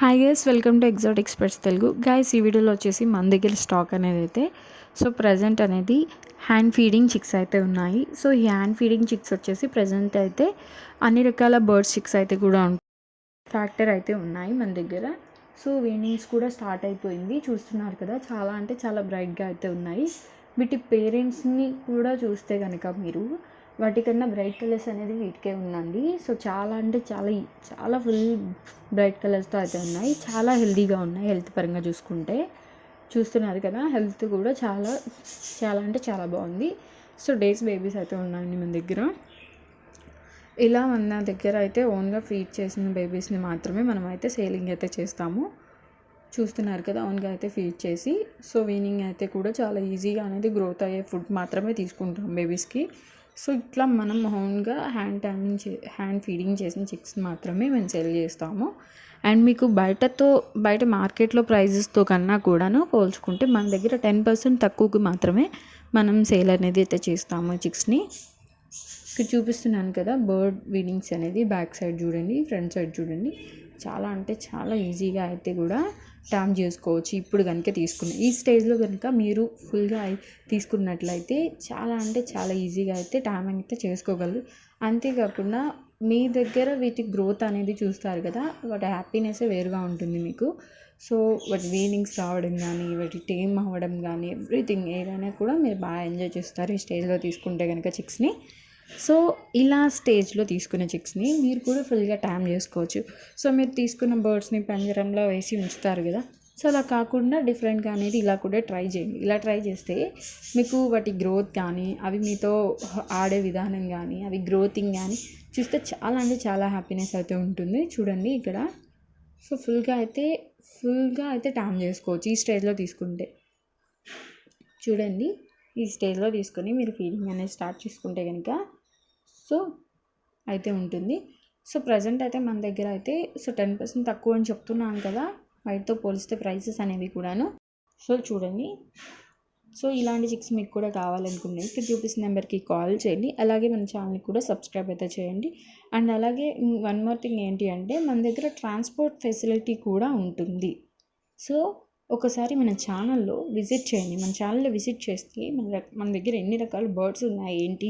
Hi guys welcome to exotic experts Telugu guys ఈ వీడియోలో వచ్చేసి మన దగ్గర స్టాక్ అనేది అయితే సో ప్రజెంట్ అనేది హ్యాండ్ ఫీడింగ్ చిక్స్ అయితే ఉన్నాయి. సో ఈ హ్యాండ్ ఫీడింగ్ చిక్స్ వచ్చేసి ప్రజెంట్ అయితే అన్ని రకాల బర్డ్స్ చిక్స్ అయితే కూడా ఉంటాయి ఫ్యాక్టర్ అయితే ఉన్నాయి మన దగ్గర. సో వీనింగ్స్ కూడా స్టార్ట్ అయిపోయింది. చూస్తున్నారు కదా చాలా అంటే చాలా బ్రైట్గా అయితే ఉన్నాయి. వీటి పేరెంట్స్ని కూడా చూస్తే కనుక మీరు వాటికన్నా బ్రైట్ కలర్స్ అనేది వీటికే ఉందండి. సో చాలా అంటే చాలా చాలా ఫుల్ బ్రైట్ కలర్స్తో అయితే ఉన్నాయి. చాలా హెల్తీగా ఉన్నాయి హెల్త్ పరంగా చూసుకుంటే. చూస్తున్నారు కదా హెల్త్ కూడా చాలా చాలా అంటే చాలా బాగుంది. సో డేస్ బేబీస్ అయితే ఉన్నాయండి మన దగ్గర. ఇలా మన దగ్గర అయితే ఓన్గా ఫీడ్ చేసిన బేబీస్ని మాత్రమే మనం అయితే సేలింగ్ అయితే చేస్తాము. చూస్తున్నారు కదా ఓన్గా అయితే ఫీడ్ చేసి. సో వీనింగ్ అయితే కూడా చాలా ఈజీగా అనేది గ్రోత్ అయ్యే ఫుడ్ మాత్రమే తీసుకుంటాం బేబీస్కి సో ఇట్లా మనం ఓన్గా హ్యాండ్ ట్యామింగ్ చే హ్యాండ్ ఫీడింగ్ చేసిన చిక్స్ మాత్రమే మేము సెల్ చేస్తాము. అండ్ మీకు బయటతో బయట మార్కెట్లో ప్రైజెస్తో కన్నా కూడాను పోల్చుకుంటే మన దగ్గర టెన్ పర్సెంట్ తక్కువకి మాత్రమే మనం సేల్ అనేది అయితే చేస్తాము చిక్స్ని. ఇక్కడ చూపిస్తున్నాను కదా బర్డ్ వీడింగ్స్ అనేది బ్యాక్ సైడ్ చూడండి ఫ్రంట్ సైడ్ చూడండి. చాలా అంటే చాలా ఈజీగా అయితే కూడా ట్యామ్ చేసుకోవచ్చు. ఇప్పుడు కనుక తీసుకున్న ఈ స్టేజ్లో కనుక మీరు ఫుల్గా తీసుకున్నట్లయితే చాలా అంటే చాలా ఈజీగా అయితే ట్యామింగ్ అయితే చేసుకోగలరు. అంతేకాకుండా మీ దగ్గర వీటి గ్రోత్ అనేది చూస్తారు కదా వాటి హ్యాపీనెస్ వేరుగా ఉంటుంది మీకు. సో వాటి వీనింగ్స్ రావడం కానీ వాటి టేమ్ అవ్వడం కానీ ఎవ్రీథింగ్ ఏదైనా కూడా మీరు బాగా ఎంజాయ్ చేస్తారు ఈ స్టేజ్లో తీసుకుంటే కనుక చిక్స్ని. సో ఇలా స్టేజ్లో తీసుకున్న చిక్స్ని మీరు కూడా ఫుల్గా ట్యామ్ చేసుకోవచ్చు. సో మీరు తీసుకున్న బర్డ్స్ని పంజరంలో వేసి ఉంచుతారు కదా. సో అలా కాకుండా డిఫరెంట్గా అనేది ఇలా కూడా ట్రై చేయండి. ఇలా ట్రై చేస్తే మీకు వాటి గ్రోత్ కానీ అవి మీతో ఆడే విధానం కానీ అవి గ్రోతింగ్ కానీ చూస్తే చాలా అంటే చాలా హ్యాపీనెస్ అయితే ఉంటుంది. చూడండి ఇక్కడ. సో ఫుల్గా అయితే ఫుల్గా అయితే ట్యామ్ చేసుకోవచ్చు ఈ స్టేజ్లో తీసుకుంటే. చూడండి. ఈ స్టేజ్లో తీసుకొని మీరు ఫీడింగ్ అనేది స్టార్ట్ చేసుకుంటే కనుక సో అయితే ఉంటుంది. సో ప్రజెంట్ అయితే మన దగ్గర అయితే సో టెన్ పర్సెంట్ తక్కువ అని చెప్తున్నాను కదా వైట్తో పోలిస్తే ప్రైసెస్ అనేవి కూడాను. సో చూడండి. సో ఇలాంటి చిక్స్ మీకు కూడా కావాలనుకుంటే ఇక్కడ చూపిస్తున్న నెంబర్కి కాల్ చేయండి. అలాగే మన ఛానల్ని కూడా సబ్స్క్రైబ్ అయితే చేయండి. అండ్ అలాగే వన్ మోర్ థింగ్ ఏంటి అంటే మన దగ్గర ట్రాన్స్పోర్ట్ ఫెసిలిటీ కూడా ఉంటుంది. సో ఒకసారి మన ఛానల్లో విజిట్ చేయండి. మన ఛానల్లో విజిట్ చేస్తే మన మన దగ్గర ఎన్ని రకాల బర్డ్స్ ఉన్నాయి ఏంటి